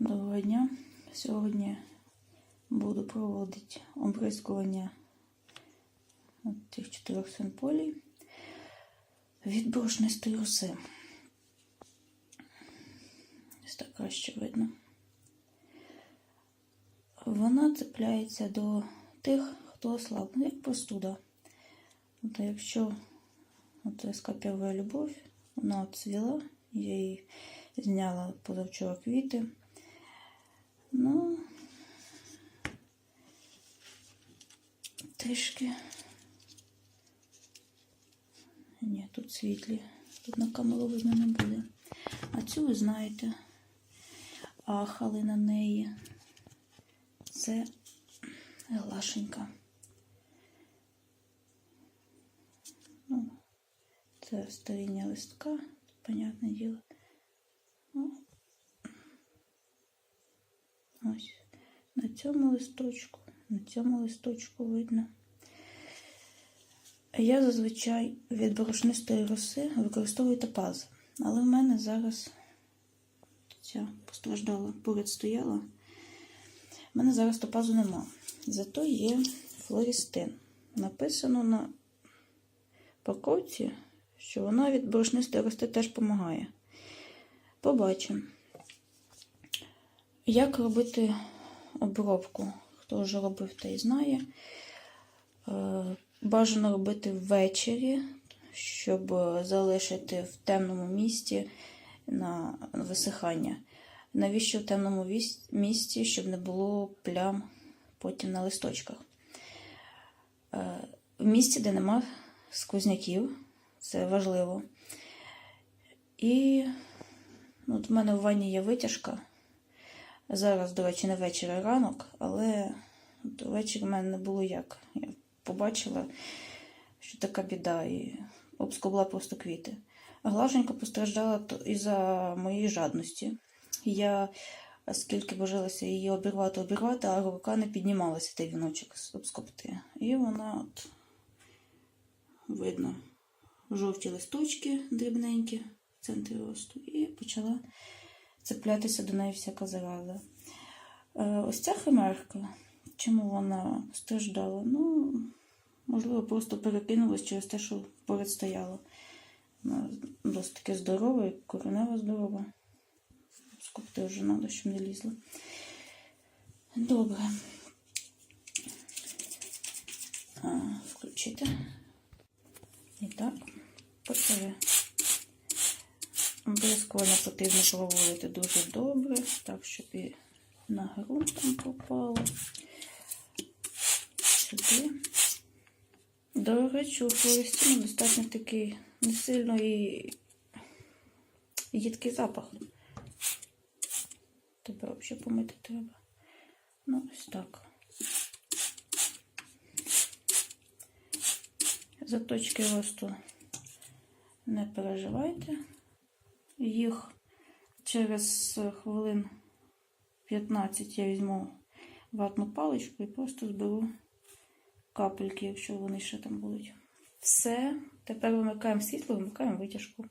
Доброго дня. Сьогодні буду проводити обрискування от тих чотирьох синполій від борошнистої роси. Ось так краще видно. Вона цепляється до тих, хто ослаб, як простуда. От якщо от СК «Первая любов, вона цвіла, я її зняла позавчора квіти. Ну, трішки. Ні, тут світлі. Тут на камеру видно не буде. А цю ви знаєте. Ахали на неї. Це глашенька. Ну, це старіння листка, понятне діло. Ну, Ось на цьому листочку, на цьому листочку видно. Я зазвичай від борошнистої роси використовую топаз. Але в мене зараз ця постраждала, поряд стояла. У мене зараз топазу нема. Зато є флористин. Написано на паковці, що вона від борошнистої роси теж допомагає. Побачимо. Як робити обробку? Хто вже робив, той знає. Е, Бажано робити ввечері, щоб залишити в темному місці на висихання. Навіщо в темному місці, щоб не було плям потім на листочках? Е, В місці, де нема сквозняків, це важливо. І ну, от в мене в ванні є витяжка. Зараз, до речі, не вечір, а ранок, але от ввечері в мене не було як. Я побачила, що така біда, і обскобла просто квіти. Глаженька постраждала то- із-за моєї жадності. Я скільки божилася її обірвати, обірвати, а рука не піднімалася той віночок обскобти. І вона от видно жовті листочки дрібненькі в центрі росту, і почала цеплятися до неї всяка зараза. Е, Ось ця химерка, чому вона страждала? Ну, можливо, просто перекинулась через те, що поряд стояла. Вона досить таки здорова, і коренева здорова. Скупти вже треба, щоб не лізла. Добре. А, включити. І так, почали. Обов'язково потрібно проводити дуже добре, так, щоб і на ґрунт там попало. Сюди. До речі, у флористину достатньо такий не сильно і їдкий запах. Тебе взагалі помити треба. Ну, ось так. Заточки росту не переживайте. Їх через хвилин 15 я візьму ватну паличку і просто зберу капельки, якщо вони ще там будуть. Все. Тепер вимикаємо світло, вимикаємо витяжку.